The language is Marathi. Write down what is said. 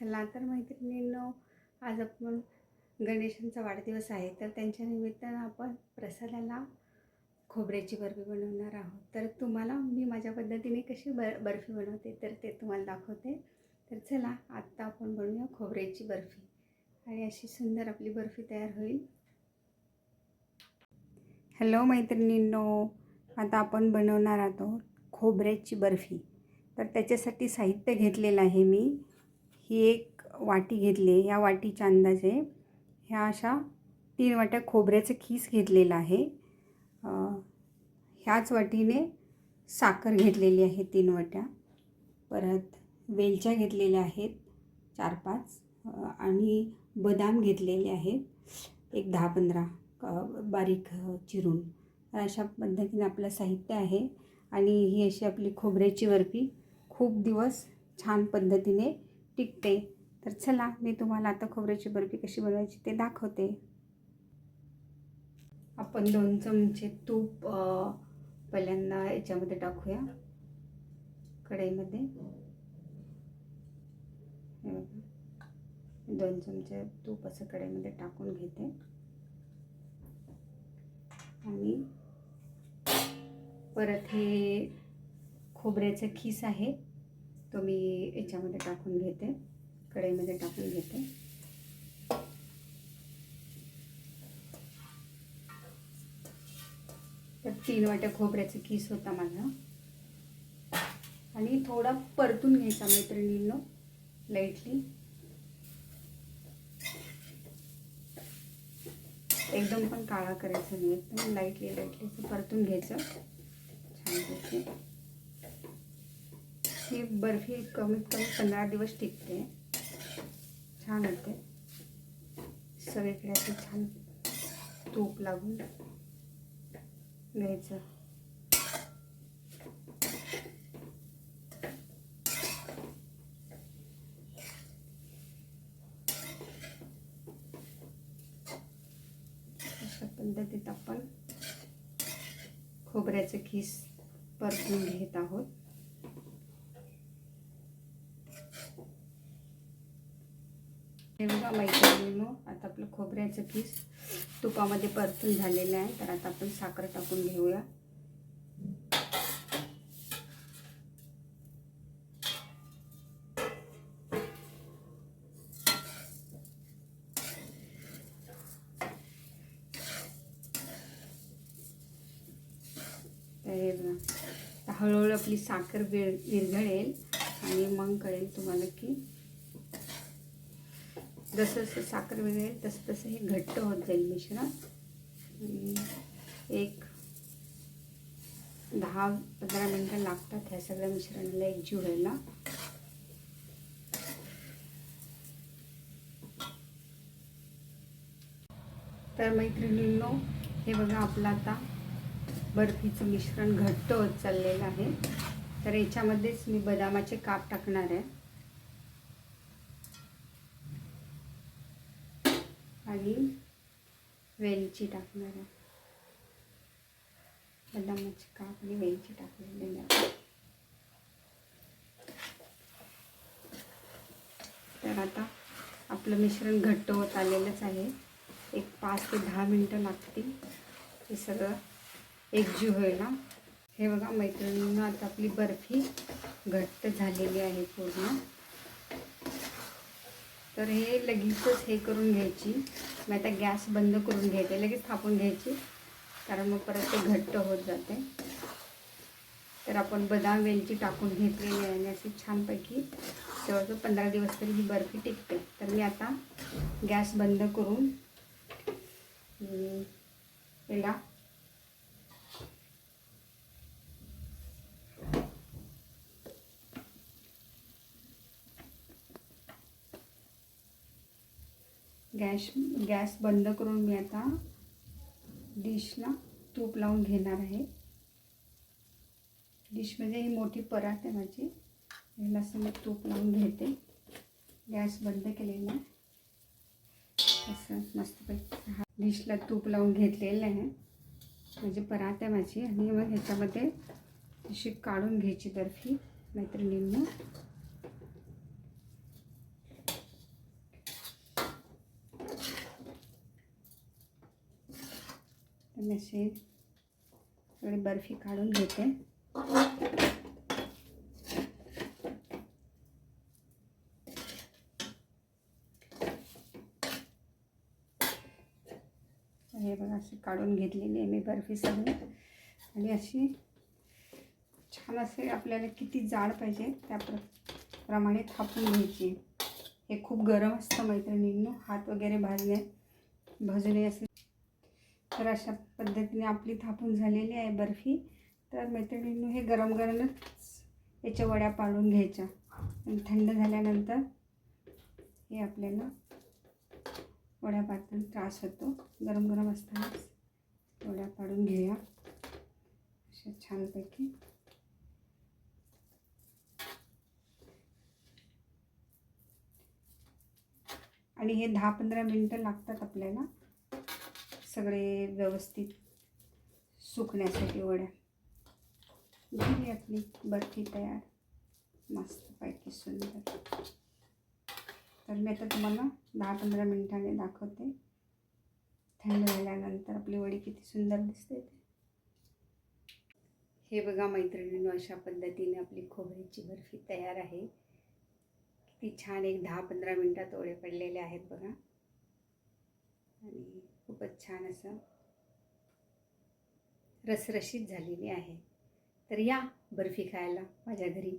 चला तर मैत्रिणींनो आज आपण गणेशांचा वाढदिवस आहे तर त्यांच्या निमित्तानं आपण प्रसादाला खोबऱ्याची बर्फी बनवणार आहोत. तर तुम्हाला मी माझ्या पद्धतीने कशी बर बर्फी बनवते तर ते तुम्हाला दाखवते. तर चला आत्ता आपण बनवूया खोबऱ्याची बर्फी. आणि अशी सुंदर आपली बर्फी तयार होईल. हॅलो मैत्रिणींनो. आता आपण बनवणार आहोत खोबऱ्याची बर्फी. तर त्याच्यासाठी साहित्य घेतलेलं आहे मी. ही एक वाटी घेतली आहे. या वाटीच्या अंदाजे ह्या अशा तीन वाट्या खोबऱ्याचं खीस घेतलेलं आहे. ह्याच वाटीने साखर घेतलेली आहे तीन वाट्या. परत वेलच्या घेतलेल्या आहेत चार पाच. आणि बदाम घेतलेले आहेत एक दहा पंधरा. बारीक चिरून. तर अशा पद्धतीने आपलं साहित्य आहे. आणि ही अशी आपली खोबऱ्याची बर्फी खूप दिवस छान पद्धतीने टिकते. तर चला मी तुम्हाला आता खोबऱ्याची बर्फी कशी बनवायची ते दाखवते. आपण दोन चमचे तूप पहिल्यांदा याच्यामध्ये टाकूया. कढईमध्ये. दोन चमचे तूप असं कढईमध्ये टाकून घेते. आणि परत हे खोबऱ्याचं खीस आहे. तो मी याच्यामध्ये टाकून घेते. कढईमध्ये टाकून घेते. तर तीन वाट्या खोबऱ्याचा किस होता माझा. आणि थोडा परतून घ्यायचा मैत्रिणींनो लाईटली एकदम पण काळा करायचा नाही एकदम लाईटली लाईटली असं परतून घ्यायचं. छान ही बर्फी कमीत कमी पंधरा दिवस टिकते. छान होते. सगळीकडे असं छान तूप लागून घ्यायचं. अशा पद्धतीत आपण खोबऱ्याचं खीस परतून घेत आहोत. हे बघा मैत्रिणीनो आता आपलं खोबऱ्याचं पीस तुपामध्ये परतून झालेलं आहे. तर आता आपण साखर टाकून घेऊया. तर हे बघा हळूहळू आपली साखर विर विरघळेल आणि मग कळेल तुम्हाला की जसं जसं साखर विरघळेल तसं तसं हे घट्ट होत जाईल मिश्रण. एक दहा पंधरा मिनटं लागतात ह्या सगळ्या मिश्रणाला एकजीव व्हायला तर मैत्रिणींनो हे बघा आपलं आता बर्फीचं मिश्रण घट्ट होत चाललेलं आहे. तर याच्यामध्येच मी बदामाचे काप टाकणार आहे. आणि वेलची टाकणार आहे बदामाचे काप आणि वेलची टाकलेली आहे तर आता आपलं मिश्रण घट्ट होत आलेलंच आहे. एक पाच ते दहा मिनटं लागतील. हे सगळं एकजीव व्हायला हे बघा मैत्रिणींना आता आपली बर्फी घट्ट झालेली आहे पूर्ण. तर हे लगेचच हे करून घ्यायची. मग आता गॅस बंद करून घ्यायचे लगेच थापून घ्यायची. कारण मग परत ते घट्ट होत जाते. तर आपण बदाम वेलची टाकून घेतलेली आहे आणि अशी छानपैकी जवळजवळ पंधरा दिवस तरी ही बर्फी टिकते. तर मी आता गॅस बंद करून याला गॅस गॅस बंद करून मी आता डिशला तूप लावून घेणार आहे. डिशमध्ये म्हणजे ही मोठी परात आहे माझी. ह्याला असं मी तूप लावून घेते. गॅस बंद केलेला आहे. असं मस्तपैकी हा डिशला तूप लावून घेतलेलं आहे. म्हणजे परात आहे माझी आणि मग ह्याच्यामध्ये अशी काढून घ्यायची बर्फी. मैत्रिणींना मी थोडी बर्फी काढून घेते. हे बघा अशी काढून घेतलेली आहे मी बर्फी सगळी. आणि अशी छान असे आपल्याला किती जाड पाहिजे त्या प्र प्रमाणे थापून घ्यायची. हे खूप गरम असतं मैत्रिणींनो. हात वगैरे भाजले भाजू असे तर अशा पद्धतीने आपली थापून झालेली आहे बर्फी. तर मैत्रिणींनो हे गरम गरमच याच्या वड्या पाडून घ्यायच्या. आणि थंड झाल्यानंतर हे आपल्याला वड्या पाडताना त्रास होतो. गरम गरम असतानाच वड्या पाडून घेऊया. अशा छानपैकी. आणि हे दहा पंधरा मिनटं लागतात आपल्याला. सगळे व्यवस्थित सुकण्यासाठी वड्या झाली आपली बर्फी तयार. मस्तपैकी सुंदर. तर मी आता तुम्हाला दहा पंधरा मिनिटांनी दाखवते. थंड झाल्यानंतर आपली वडी किती सुंदर दिसते. हे बघा मैत्रिणींनो अशा पद्धतीने आपली खोबऱ्याची बर्फी तयार आहे. किती छान एक दहा पंधरा मिनटात ओळे पडलेले आहेत बघा. आणि खूपच छान असं रसरशीत झालेली आहे. तर या बर्फी खायला माझ्या घरी.